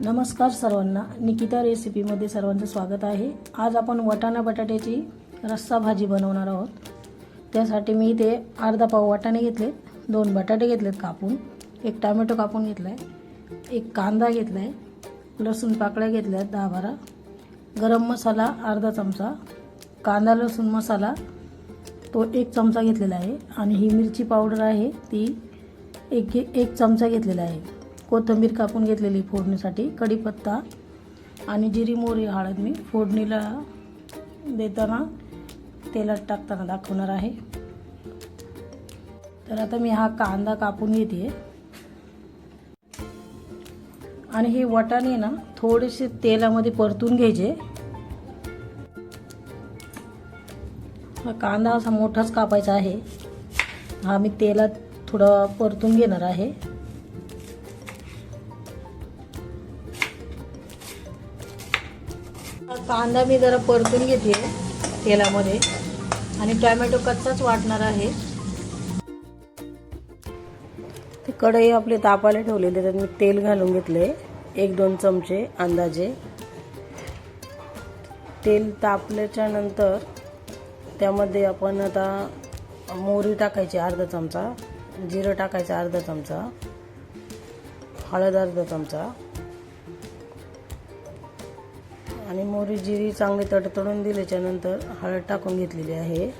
नमस्कार सर्वांना. निकिता रेसिपीमध्ये सर्वांचं स्वागत आहे. आज आपण वटाणा बटाट्याची रस्सा भाजी बनवणार आहोत. त्यासाठी मी इथे अर्धा पाव वाटाणे घेतले दोन बटाटे घेतलेत कापून एक टॅमॅटो कापून घेतला आहे एक कांदा घेतला आहे लसूण पाकळ्या घेतल्या आहेत दहा बारा गरम मसाला अर्धा चमचा कांदा लसूण मसाला तो एक चमचा घेतलेला आहे आणि ही मिरची पावडर आहे ती एक एक चमचा घेतलेला आहे. कोथिंबीर कापून घेतलेली फोडणीसाठी कढीपत्ता आणि जिरी मोहरी हळद मी फोडणीला देताना तेलात टाकताना दाखवणार आहे. तर आता मी हा कांदा कापून घेते. आणि हे वाटाणे ना थोडेसे तेलामध्ये परतून घ्यायचे. हा कांदा असा मोठाच कापायचा आहे. हा मी तेलात थोडा परतून घेणार आहे. कांदा मी जरा परतून घेते तेलामध्ये. आणि टोमॅटो कच्चाच वाटणार आहे. ते कढई आपले तापायला ठेवलेले त्यात मी तेल घालून घेतले. एक दोन चमचे अंदाजे. तेल तापल्याच्या नंतर त्यामध्ये आपण आता मोहरी टाकायची अर्धा चमचा जिरं टाकायचं अर्धा चमचा हळद अर्धा चमचा. आणि मोरी जिरी चांगली तडतडून दिल्याच्यानंतर हळद टाकून घेतलेली आहे.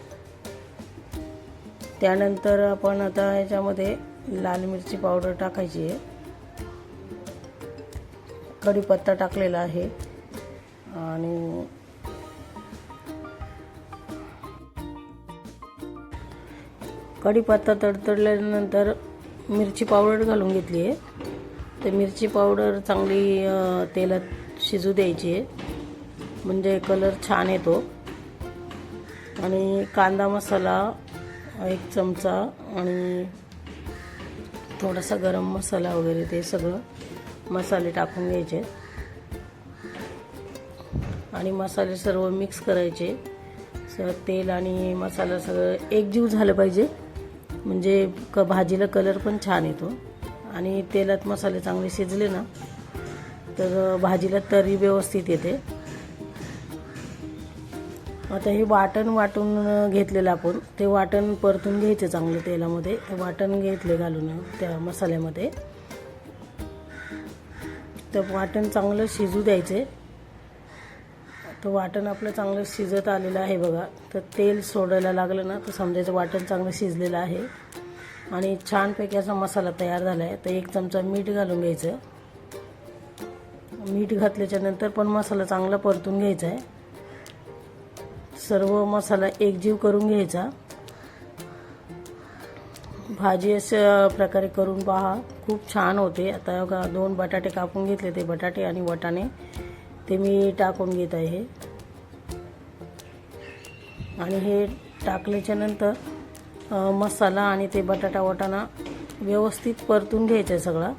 त्यानंतर आपण आता याच्यामध्ये लाल मिरची पावडर टाकायची आहे. कढीपत्ता टाकलेला आहे. आणि कढीपत्ता तडतडल्यानंतर मिरची पावडर घालून घेतली आहे. तर मिरची पावडर चांगली तेलात शिजू द्यायची आहे. म्हणजे कलर छान येतो. आणि कांदा मसाला एक चमचा आणि थोडासा गरम मसाला वगैरे ते सगळं मसाले टाकून घ्यायचे. आणि मसाले सर्व मिक्स करायचे. स तेल आणि मसाला सगळं एकजीव झालं पाहिजे. म्हणजे क भाजीला कलर पण छान येतो. आणि तेलात मसाले चांगले शिजले ना तर भाजीला तरी व्यवस्थित येते. आता हे वाटण वाटून घेतलेलं आपण. ते वाटण परतून घ्यायचं चांगलं तेलामध्ये. ते वाटण घेतले घालून त्या मसाल्यामध्ये. तर वाटण चांगलं शिजू द्यायचे. तर वाटण आपलं चांगलं शिजत आलेलं आहे बघा. तर तेल सोडायला लागलं ना तर समजायचं वाटण चांगलं शिजलेलं आहे. आणि छानपैकी असा मसाला तयार झाला आहे तर एक चमचा मीठ घालून घ्यायचं. मीठ घातल्याच्यानंतर पण मसाला चांगला परतून घ्यायचा आहे. सर्व मसाला एकजीव करून घ्यायचा. भाजी अशा प्रकारे करून पहा. खूप छान होते. आता दोन बटाटे कापून घेतले ते बटाटे आणि वटाणे. ते मी टाकून घेत आहे. आणि हे टाकल्याच्या नंतर मसाला आणि ते बटाटा वटाणा व्यवस्थित परतून घ्यायचं आहे सगळा.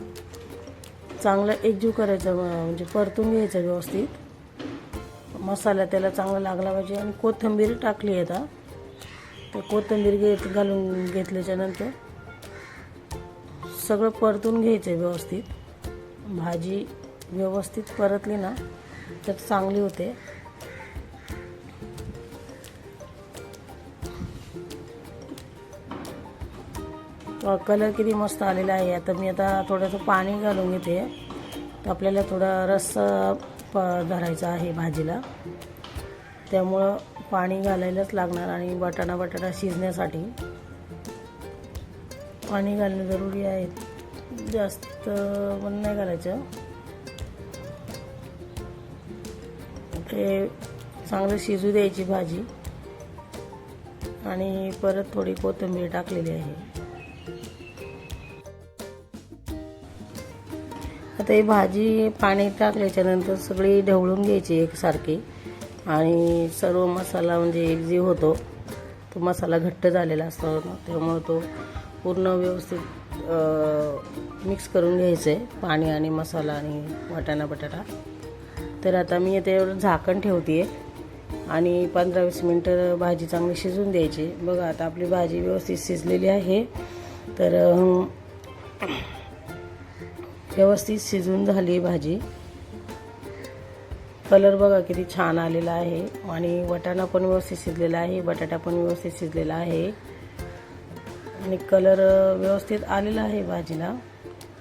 चांगलं एकजीव करायचं म्हणजे परतून घ्यायचं व्यवस्थित. मसाला त्याला चांगला लागला पाहिजे आणि कोथिंबीर टाकली आहे आता. तर कोथिंबीर घेत घालून घेतल्याच्यानंतर सगळं परतून घ्यायचं आहे व्यवस्थित. भाजी व्यवस्थित परतली ना तर चांगली होते. कलर किती मस्त आलेला आहे. आता मी आता थोडंसं पाणी घालून घेते. तर आपल्याला थोडा रस प धरायचा आहे भाजीला. त्यामुळं पाणी घालायलाच लागणार आणि बटाणा बटाटा शिजण्यासाठी. पाणी घालणं जरुरी आहे. जास्त पण नाही घालायचं. ते चांगलं शिजू द्यायची भाजी. आणि परत थोडी कोथिंबीर टाकलेली आहे. आता ही भाजी पाणी टाकल्याच्यानंतर सगळी ढवळून घ्यायची एकसारखी आणि सर्व मसाला म्हणजे एक जीव होतो तो मसाला घट्ट झालेला असतो. ना तो पूर्ण व्यवस्थित मिक्स करून घ्यायचं आहे पाणी आणि मसाला आणि वाटाणा बटाटा. तर आता मी त्यावर झाकण ठेवते आहे आणि पंधरा वीस मिनटं भाजी चांगली शिजून द्यायची. बघा आता आपली भाजी व्यवस्थित शिजलेली आहे. तर व्यवस्थित शिजून झाली भाजी. कलर बघा किती छान आलेला आहे. आणि वटाणा पण व्यवस्थित शिजलेला आहे. बटाटा पण व्यवस्थित शिजलेला आहे. आणि कलर व्यवस्थित आलेला आहे भाजीला.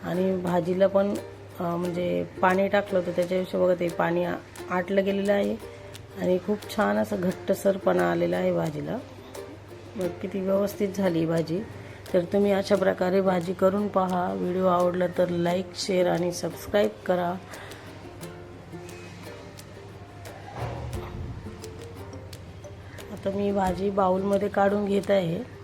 आणि भाजीला पण म्हणजे पाणी टाकलं तर त्याच्याविषयी बघा ते पाणी आ- आटलं गेलेलं आहे. आणि खूप छान असं घट्टसरपणा आलेला आहे भाजीला. मग किती व्यवस्थित झाली भाजी. तर तुम्ही अशा प्रकारे भाजी करून पहा. व्हिडिओ आवडला तर लाईक शेअर आणि सबस्क्राईब करा. आता मी भाजी बाऊलमध्ये काढून घेत आहे.